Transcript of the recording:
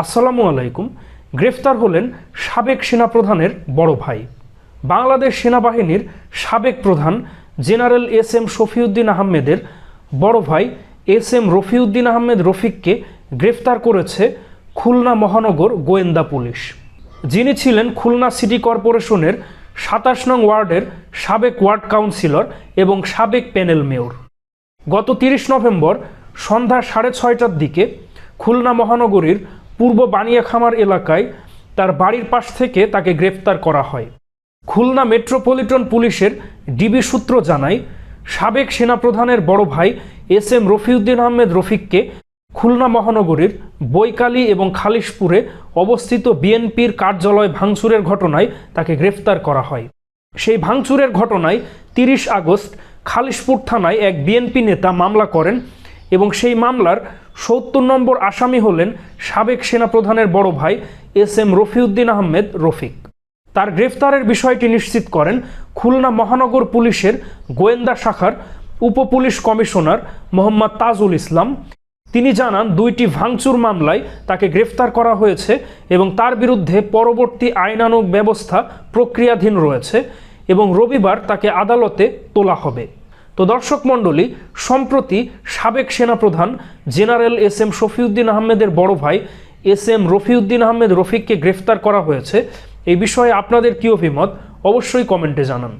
আসসালামু আলাইকুম। গ্রেফতার হলেন সাবেক সেনাপ্রধানের বড় ভাই। বাংলাদেশ সেনাবাহিনীর সাবেক প্রধান জেনারেল এস এম শফিউদ্দিন আহমেদের বড় ভাই এস এম রফিউদ্দিন আহমেদ রফিককে গ্রেফতার করেছে খুলনা মহানগর গোয়েন্দা পুলিশ। যিনি ছিলেন খুলনা সিটি কর্পোরেশনের সাতাশ নং ওয়ার্ডের সাবেক ওয়ার্ড কাউন্সিলর এবং সাবেক প্যানেল মেয়র। গত তিরিশ নভেম্বর সন্ধ্যা সাড়ে ছয়টার দিকে খুলনা মহানগরীর পূর্ব বানিয়াখামার এলাকায় তার বাড়ির পাশ থেকে তাকে গ্রেফতার করা হয়। খুলনা মেট্রোপলিটন পুলিশের ডিবি সূত্র জানায়, সাবেক সেনাপ্রধানের বড় ভাই এস এম রফিউদ্দিন আহমেদ রফিককে খুলনা মহানগরীর বৈকালী এবং খালিশপুরে অবস্থিত বিএনপির কার্যালয় ভাঙচুরের ঘটনায় তাকে গ্রেফতার করা হয়। সেই ভাঙচুরের ঘটনায় তিরিশ আগস্ট খালিশপুর থানায় এক বিএনপি নেতা মামলা করেন। এবং সেই মামলার সত্তর নম্বর আসামি হলেন সাবেক সেনাপ্রধানের বড় ভাই এস এম রফিউদ্দিন আহমেদ রফিক। তার গ্রেফতারের বিষয়টি নিশ্চিত করেন খুলনা মহানগর পুলিশের গোয়েন্দা শাখার উপপুলিশ কমিশনার মোহাম্মদ তাজুল ইসলাম। তিনি জানান, দুইটি ভাঙচুর মামলায় তাকে গ্রেফতার করা হয়েছে এবং তার বিরুদ্ধে পরবর্তী আইনানুগ ব্যবস্থা প্রক্রিয়াধীন রয়েছে এবং রবিবার তাকে আদালতে তোলা হবে। তো দর্শক মণ্ডলী, সম্প্রতি সাবেক সেনাপ্রধান জেনারেল এস এম শফিউদ্দিন আহমেদের বড় ভাই এস এম রফিউদ্দিন আহমেদ রফিককে গ্রেফতার করা হয়েছে। এই বিষয়ে আপনাদের কী অভিমত? অবশ্যই কমেন্টে জানান।